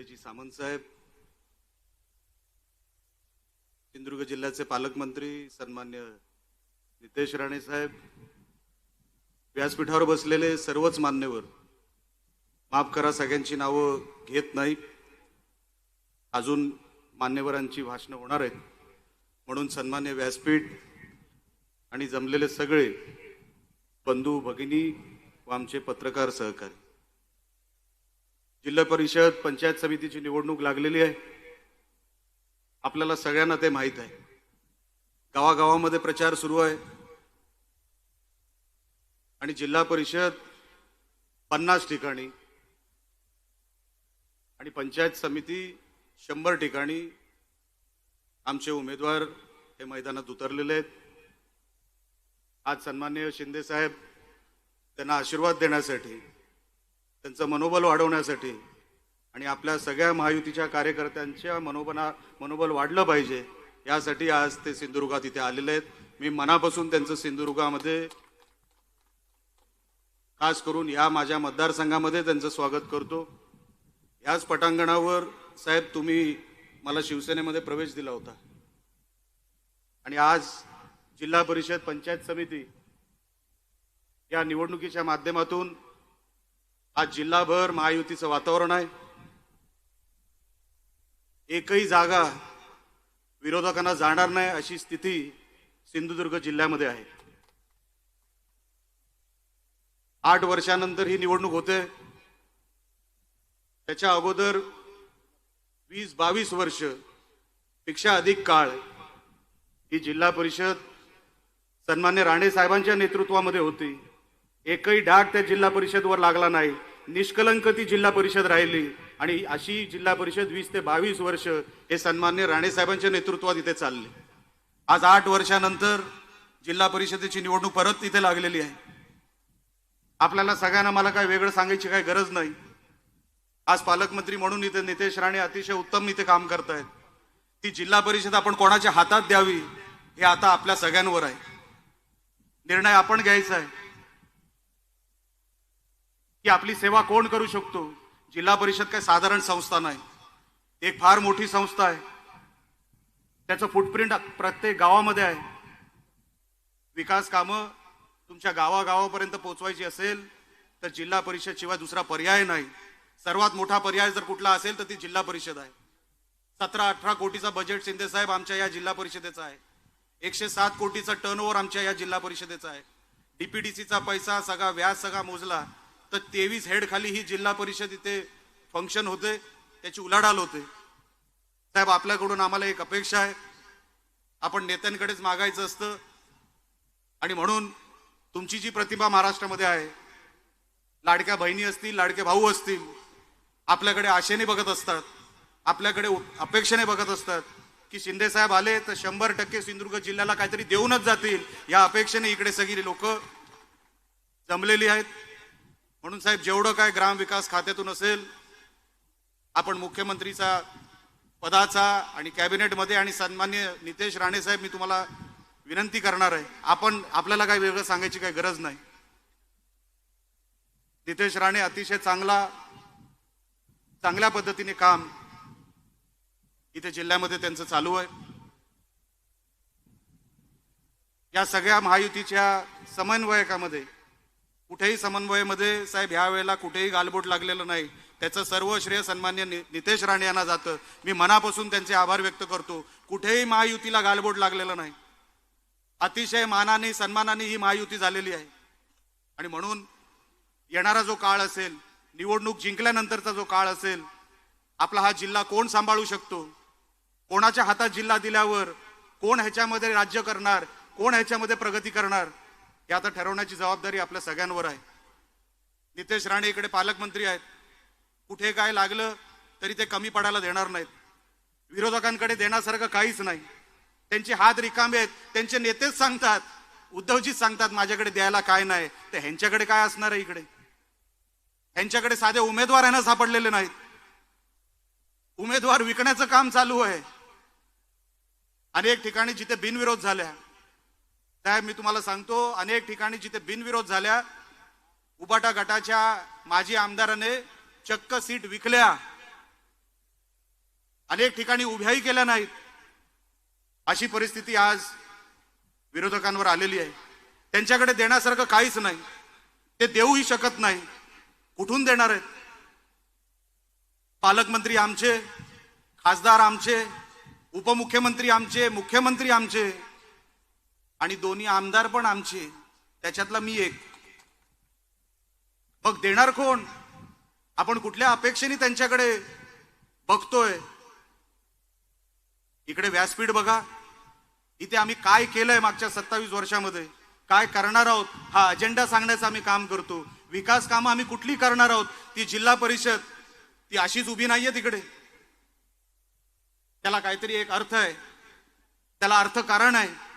उदयजी सामंत साहेब सिंधुदुर्ग जिल्ह्याचे पालकमंत्री सन्मान्य नितेश राणे साहेब व्यासपीठावर बसलेले सर्वच मान्यवर माफ करा सगळ्यांची नावं घेत नाही. अजून मान्यवरांची भाषणं होणार आहेत. म्हणून सन्मान्य व्यासपीठ आणि जमलेले सगळे बंधू भगिनी व आमचे पत्रकार सहकारी. जिल्हा परिषद पंचायत समितीची निवडणूक लागलेली आहे. आपल्याला सगळ्यांना ते माहीत आहे. गावागावामध्ये प्रचार सुरू आहे. आणि जिल्हा परिषद पन्नास ठिकाणी आणि पंचायत समिती शंभर ठिकाणी आमचे उमेदवार हे मैदानात उतरलेले आहेत. आज सन्मान्य शिंदे साहेब त्यांना आशीर्वाद देण्यासाठी त्यांचं मनोबल वाढवण्यासाठी आणि आपल्या सगळ्या महायुतीच्या कार्यकर्त्यांच्या मनोबना मनोबल वाढलं पाहिजे यासाठी आज ते सिंधुदुर्गात इथे आलेले आहेत. मी मनापासून त्यांचं सिंधुदुर्गामध्ये खास करून या माझ्या मतदारसंघामध्ये त्यांचं स्वागत करतो. याच पटांगणावर साहेब तुम्ही मला शिवसेनेमध्ये प्रवेश दिला होता. आणि आज जिल्हा परिषद पंचायत समिती या निवडणुकीच्या माध्यमातून आज जिल्हाभर महायुतीचं वातावरण आहे. एकही जागा विरोधकांना जाणार नाही अशी स्थिती सिंधुदुर्ग जिल्ह्यामध्ये आहे. आठ वर्षानंतर ही निवडणूक होते. त्याच्या अगोदर वीस बावीस वर्षपेक्षा अधिक काळ ही जिल्हा परिषद सन्मान्य राणे साहेबांच्या नेतृत्वामध्ये होती. एकही डाग त्या जिल्हा परिषदवर लागला नाही. निष्कलंक ती जिल्हा परिषद राहिली आणि अशी जिल्हा परिषद वीस ते बावीस वर्ष हे सन्मान्य राणेसाहेबांच्या नेतृत्वात इथे चालले. आज आठ वर्षानंतर जिल्हा परिषदेची निवडणूक परत इथे लागलेली आहे. आपल्याला सगळ्यांना मला काय वेगळं सांगायची काही गरज नाही. आज पालकमंत्री म्हणून इथे नितेश राणे अतिशय उत्तम इथे काम करतायत. ती जिल्हा परिषद आपण कोणाच्या हातात द्यावी हे आता आपल्या सगळ्यांवर आहे. निर्णय आपण घ्यायचा आहे. की आपली सेवा कोण करू शकतो? जिल्हा परिषद काही साधारण संस्था नाही. एक फार मोठी संस्था आहे. त्याचं फुटप्रिंट प्रत्येक गावामध्ये आहे. विकास कामं तुमच्या गावागावापर्यंत पोहोचवायची असेल तर जिल्हा परिषद शिवाय दुसरा पर्याय नाही. सर्वात मोठा पर्याय जर कुठला असेल तर ती जिल्हा परिषद आहे. सतरा अठरा कोटीचा बजेट शिंदे साहेब आमच्या या जिल्हा परिषदेचा आहे. एकशे सात कोटीचा टर्नओव्हर आमच्या या जिल्हा परिषदेचा आहे. डीपीडीसीचा पैसा सगळा व्याज सगळा मोजला तर तेवीस हेड खाली ही जिल्हा परिषद इथे फंक्शन होते. त्याची उलाढाल होते. साहेब आपल्याकडून आम्हाला एक अपेक्षा आहे. आपण नेत्यांकडेच मागायचं असतं. आणि म्हणून तुमची जी प्रतिभा महाराष्ट्रामध्ये आहे लाडक्या बहिणी असतील लाडके भाऊ असतील आपल्याकडे आशेने बघत असतात आपल्याकडे अपेक्षेने बघत असतात की शिंदे साहेब आले तर शंभर टक्के सिंधुदुर्ग जिल्ह्याला काहीतरी देऊनच जातील. या अपेक्षेने इकडे सगळी लोक जमलेली आहेत. म्हणून साहेब जेवढं काय ग्रामविकास खात्यातून असेल आपण मुख्यमंत्रीचा पदाचा आणि कॅबिनेटमध्ये आणि सन्मान्य नितेश राणे साहेब मी तुम्हाला विनंती करणार आहे. आपण आपल्याला काही वेगळं सांगायची काही गरज नाही. नितेश राणे अतिशय चांगला चांगल्या पद्धतीने काम इथे जिल्ह्यामध्ये त्यांचं चालू आहे. या सगळ्या महायुतीच्या समन्वयकामध्ये कुठेही समन्वयामध्ये साहेब ह्या वेळेला कुठेही गालबोट लागलेलं नाही. त्याचं सर्व श्रेय सन्मान्य नि- नितेश राणे यांना जातं. मी मनापासून त्यांचे आभार व्यक्त करतो. कुठेही महायुतीला गालबोट लागलेलं नाही. अतिशय मानाने सन्मानाने ही महायुती झालेली आहे. आणि म्हणून येणारा जो काळ असेल निवडणूक जिंकल्यानंतरचा जो काळ असेल आपला हा जिल्हा कोण सांभाळू शकतो? कोणाच्या हातात जिल्हा दिल्यावर कोण ह्याच्यामध्ये राज्य करणार? कोण ह्याच्यामध्ये प्रगती करणार? हे आता ठरवण्याची जबाबदारी आपल्या सगळ्यांवर आहे. नितेश राणे इकडे पालकमंत्री आहेत. कुठे काय लागलं तरी ते कमी पडायला देणार नाहीत. विरोधकांकडे देण्यासारखं काहीच नाही. त्यांचे हात रिकामे आहेत. त्यांचे नेतेच सांगतात उद्धवजीच सांगतात माझ्याकडे द्यायला काय नाही. तर ह्यांच्याकडे काय असणार आहे इकडे? ह्यांच्याकडे साधे उमेदवार यांना सापडलेले नाहीत. उमेदवार विकण्याचं काम चालू आहे. अनेक ठिकाणी जिथे बिनविरोध झाल्या साहेब मी तुम्हाला सांगतो अनेक ठिकाणी जिथे बिनविरोध झाल्या उबाटा गटाच्या माजी आमदाराने चक्क सीट विकल्या. अनेक ठिकाणी उभ्याही केल्या नाहीत. अशी परिस्थिती आज विरोधकांवर आलेली आहे. त्यांच्याकडे देण्यासारखं काहीच नाही. ते देऊही शकत नाही. कुठून देणार आहेत? पालकमंत्री आमचे खासदार आमचे उपमुख्यमंत्री आमचे मुख्यमंत्री आमचे आणि दोन्ही आमदार पण आमचे त्याच्यातला मी एक. मग देणार कोण? आपण कुठल्या अपेक्षेने त्यांच्याकडे बघतोय? इकडे व्यासपीठ बघा. इथे आम्ही काय केलंय मागच्या सत्तावीस वर्षामध्ये? काय करणार आहोत? हा अजेंडा सांगण्याचं आम्ही काम करतो. विकास कामं आम्ही कुठली करणार आहोत? ती जिल्हा परिषद. ती अशीच उभी नाहीये तिकडे. त्याला काहीतरी एक अर्थ आहे. त्याला अर्थ कारण आहे.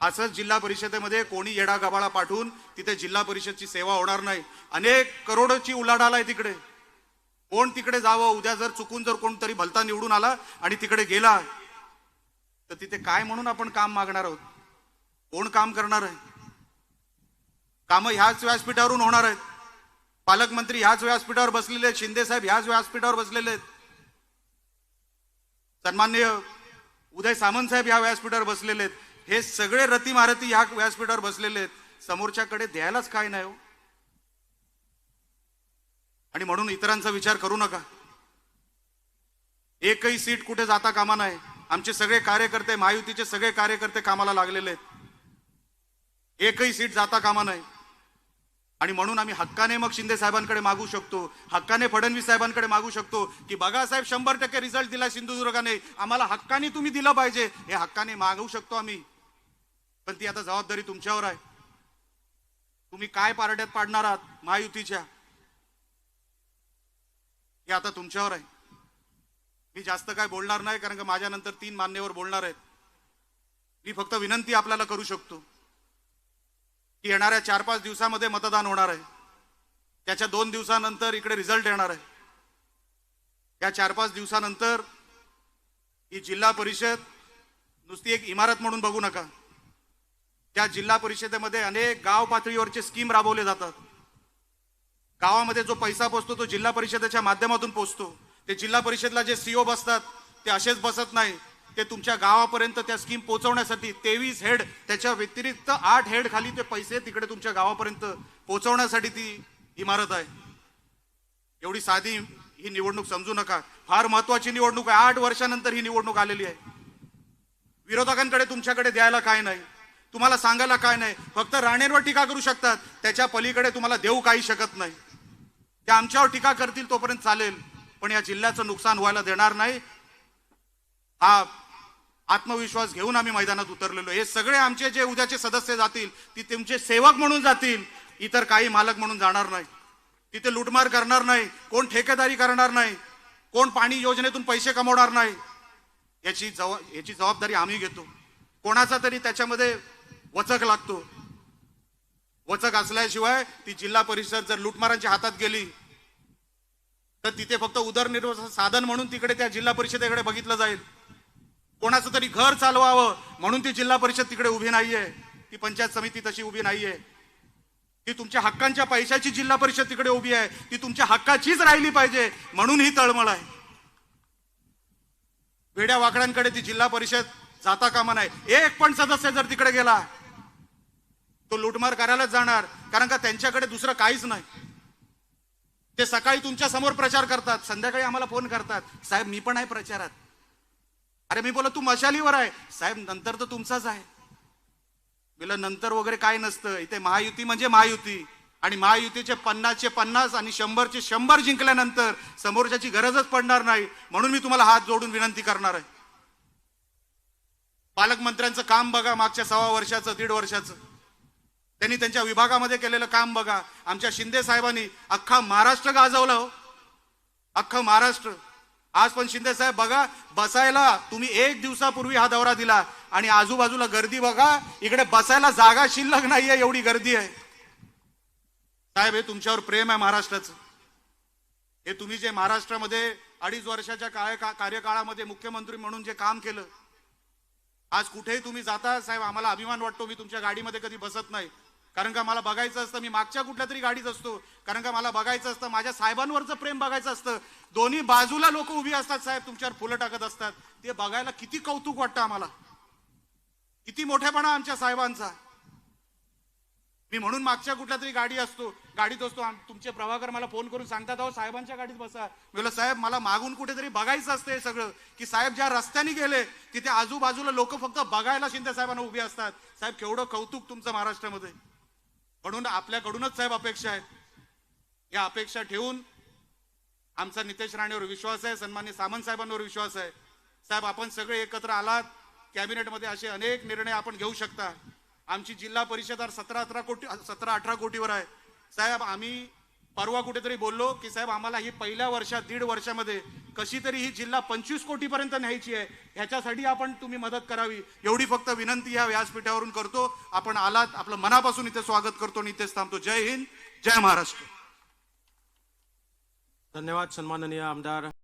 असंच जिल्हा परिषदेमध्ये कोणी येडा गबाळा पाठवून तिथे जिल्हा परिषदची सेवा होणार नाही. अनेक करोडची उलाढाल आहे तिकडे. कोण तिकडे जावं? उद्या जर चुकून जर कोणतरी भलता निवडून आला आणि तिकडे गेला तर तिथे काय म्हणून आपण काम मागणार आहोत? कोण काम करणार आहे? कामं ह्याच व्यासपीठावरून होणार आहेत. पालकमंत्री ह्याच व्यासपीठावर बसलेले आहेत. शिंदे साहेब ह्याच व्यासपीठावर बसलेले आहेत. सन्मान्य उदय सामंत साहेब ह्या व्यासपीठावर बसलेले आहेत. हे सगळे रती महारथी ह्या व्यासपीठावर बसलेले आहेत. समोरच्याकडे द्यायलाच काय नाही हो. आणि म्हणून इतरांचा विचार करू नका. एकही सीट कुठे जाता कामा नाही. आमचे सगळे कार्यकर्ते महायुतीचे सगळे कार्यकर्ते कामाला लागलेले आहेत. एकही सीट जाता कामा नाही. आणि म्हणून आम्ही हक्काने मग शिंदे साहेबांकडे मागू शकतो हक्काने फडणवीस साहेबांकडे मागू शकतो की बघा साहेब शंभर टक्के रिझल्ट दिला सिंधुदुर्गाने. आम्हाला हक्काने तुम्ही दिलं पाहिजे हे हक्काने मागवू शकतो आम्ही. पण ती आता जबाबदारी तुमच्यावर आहे. तुम्ही काय पारड्यात पाडणार आहात महायुतीच्या? हे आता तुमच्यावर आहे. मी जास्त काय बोलणार नाही कारण का माझ्यानंतर तीन मान्यवर बोलणार आहेत. मी फक्त विनंती आपल्याला करू शकतो. की येणाऱ्या चार पाच दिवसामध्ये मतदान होणार आहे. त्याच्या दोन दिवसानंतर इकडे रिझल्ट येणार आहे. या चार पाच दिवसानंतर ही जिल्हा परिषद नुसती एक इमारत म्हणून बघू नका. त्या जिल्हा परिषदेमध्ये अनेक गाव पातळीवरचे स्कीम राबवले जातात. गावामध्ये जो पैसा पोचतो तो जिल्हा परिषदेच्या माध्यमातून पोचतो. ते जिल्हा परिषदला जे सीओ बसतात ते असेच बसत नाही. ते तुमच्या गावापर्यंत त्या स्कीम पोहोचवण्यासाठी तेवीस हेड त्याच्या व्यतिरिक्त आठ हेड खाली ते पैसे तिकडे तुमच्या गावापर्यंत पोहोचवण्यासाठी ती इमारत आहे. एवढी साधी ही निवडणूक समजू नका. फार महत्वाची निवडणूक आहे. आठ वर्षानंतर ही निवडणूक आलेली आहे. विरोधकांकडे तुमच्याकडे द्यायला काय नाही. तुम्हाला सांगायला काय नाही. फक्त राणेंवर टीका करू शकतात. त्याच्या पलीकडे तुम्हाला देऊ काही शकत नाही. ते आमच्यावर टीका करतील तोपर्यंत चालेल. पण या जिल्ह्याचं नुकसान व्हायला देणार नाही. हा आत्मविश्वास घेऊन आम्ही मैदानात उतरलेलो. हे सगळे आमचे जे उद्याचे सदस्य जातील ती तुमचे सेवक म्हणून जातील. इतर काही मालक म्हणून जाणार नाही. तिथे लुटमार करणार नाही. कोण ठेकेदारी करणार नाही. कोण पाणी योजनेतून पैसे कमवणार नाही. याची जवा याची जबाबदारी आम्ही घेतो. कोणाचा तरी त्याच्यामध्ये वचक लागतो. वचक असल्याशिवाय ती जिल्हा परिषद जर लुटमारांच्या हातात गेली तर तिथे फक्त उदरनिर्वाह साधन म्हणून तिकडे त्या जिल्हा परिषदेकडे बघितलं जाईल. कोणाचं तरी घर चालवावं म्हणून ती जिल्हा परिषद तिकडे उभी नाहीये. ती पंचायत समिती तशी उभी नाहीये. ती तुमच्या हक्कांच्या पैशाची जिल्हा परिषद तिकडे उभी आहे. ती तुमच्या हक्काचीच राहिली पाहिजे म्हणून ही तळमळ आहे. वेड्या वाकड्यांकडे ती जिल्हा परिषद जाता कामा नाही. एक पण सदस्य जर तिकडे गेला तो लुटमार करायलाच जाणार कारण का त्यांच्याकडे दुसरं काहीच नाही. ते सकाळी तुमच्यासमोर प्रचार करतात संध्याकाळी आम्हाला फोन करतात. साहेब मी पण आहे प्रचारात. अरे मी बोला तू मशालीवर आहे. साहेब नंतर तर तुमचाच आहे. बिला नंतर वगैरे काय नसतं. इथे महायुती म्हणजे महायुती. आणि महायुतीचे पन्नासचे पन्नास आणि शंभरचे शंभर जिंकल्यानंतर समोरच्याची गरजच पडणार नाही. म्हणून मी तुम्हाला हात जोडून विनंती करणार आहे. पालकमंत्र्यांचं काम बघा मागच्या सव्वा वर्षाचं दीड वर्षाचं. त्यांनी त्यांच्या विभागामध्ये केलेलं काम बघा. आमच्या शिंदे साहेबांनी अख्खा महाराष्ट्र गाजवला हो. अख्खा महाराष्ट्र. आज पण शिंदे साहेब बघा बसायला तुम्ही एक दिवसापूर्वी हा दौरा दिला आणि आजूबाजूला गर्दी बघा इकडे बसायला जागा शिल्लक नाहीये एवढी गर्दी आहे. साहेब हे तुमच्यावर प्रेम आहे महाराष्ट्राचं. हे तुम्ही जे महाराष्ट्रामध्ये अडीच वर्षाच्या काय कार्यकाळामध्ये मुख्यमंत्री म्हणून जे काम केलं आज कुठेही तुम्ही जाता साहेब आम्हाला अभिमान वाटतो मी तुमच्या गाडीमध्ये कधी बसत नाही. कारण का मला बघायचं असतं मी मागच्या कुठल्या तरी गाडीत असतो. कारण का मला बघायचं असतं माझ्या साहेबांवरचं प्रेम बघायचं असतं. दोन्ही बाजूला लोक उभी असतात साहेब तुमच्यावर फुलं टाकत असतात. ते बघायला किती कौतुक वाटतं आम्हाला. किती मोठेपणा आमच्या साहेबांचा. मी म्हणून मागच्या कुठल्या तरी गाडी असतो गाडीत असतो. तुमचे प्रभाकर मला फोन करून सांगतात अहो साहेबांच्या गाडीत बसा. मी साहेब मला मागून कुठेतरी बघायचं असतं हे सगळं. की साहेब ज्या रस्त्याने गेले तिथे आजूबाजूला लोक फक्त बघायला शिंदे साहेबांना उभे असतात. साहेब केवढं कौतुक तुमचं महाराष्ट्रामध्ये. म्हणून आपल्याकडूनच साहेब अपेक्षा आहेत. या अपेक्षा ठेवून आमचा नितेश राणेवर विश्वास आहे सन्मान्य सामंत साहेबांवर विश्वास आहे. साहेब आपण सगळे एकत्र आलात. कॅबिनेटमध्ये असे अनेक निर्णय आपण घेऊ शकता. आमची जिल्हा परिषद सतरा अठरा कोटी सतरा अठरा कोटीवर आहे. साहेब आम्ही परवा कुठेतरी बोललो की साहेब आम्हाला ही पहिल्या वर्षात दीड वर्षामध्ये कशी तरी ही जिल्हा पंचवीस कोटीपर्यंत न्यायची आहे ह्याच्यासाठी आपण तुम्ही मदत करावी. एवढी फक्त विनंती या व्यासपीठावरून करतो. आपण आलात आपलं मनापासून इथे स्वागत करतो आणि इथेच थांबतो. जय हिंद जय महाराष्ट्र. धन्यवाद सन्माननीय आमदार.